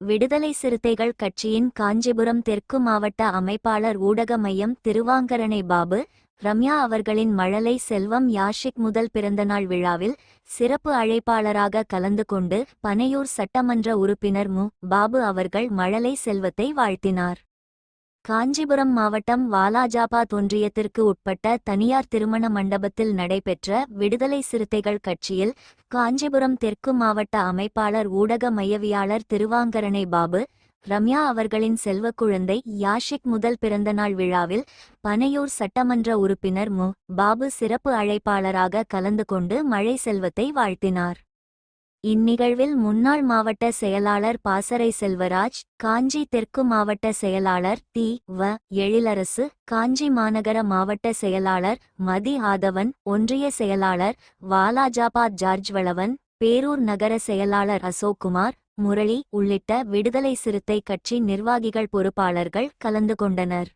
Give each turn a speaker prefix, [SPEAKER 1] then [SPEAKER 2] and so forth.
[SPEAKER 1] விடுதலை சிறுத்தைகள் கட்சியின் காஞ்சிபுரம் தெற்கு மாவட்ட அமைப்பாளர் ஊடக மையம் திருவாங்கரணை பாபு ரம்யா அவர்களின் மழலை செல்வம் யாஷிக் முதல் பிறந்தநாள் விழாவில் சிறப்பு அழைப்பாளராக கலந்து கொண்டு பனையூர் சட்டமன்ற உறுப்பினர் மு. பாபு அவர்கள் மழலை செல்வத்தை வாழ்த்தினார். காஞ்சிபுரம் மாவட்டம் வாலாஜாபாத் ஒன்றியத்திற்கு உட்பட்ட தனியார் திருமண மண்டபத்தில் நடைபெற்ற விடுதலை சிறுத்தைகள் கட்சியில் காஞ்சிபுரம் தெற்கு மாவட்ட அமைப்பாளர் ஊடக மையவியாளர் திருவாங்கரணை பாபு ரம்யா அவர்களின் செல்வக்குழந்தை யாஷிக் முதல் பிறந்தநாள் விழாவில் பனையூர் சட்டமன்ற உறுப்பினர் மு. பாபு சிறப்பு அழைப்பாளராக கலந்து கொண்டு மழை செல்வத்தை வாழ்த்தினார். இந்நிகழ்வில் முன்னாள் மாவட்ட செயலாளர் பாசறை செல்வராஜ் காஞ்சி தெற்கு மாவட்ட செயலாளர் தி. வ. எழிலரசு காஞ்சி மாநகர மாவட்ட செயலாளர் மதி. ஆதவன் ஒன்றிய செயலாளர் வாலாஜாபாத் ஜார்ஜ் வளவன் பேரூர் நகர செயலாளர் அசோக்குமார் முரளி உள்ளிட்ட விடுதலை சிறுத்தை கட்சி நிர்வாகிகள் பொறுப்பாளர்கள் கலந்து கொண்டனர்.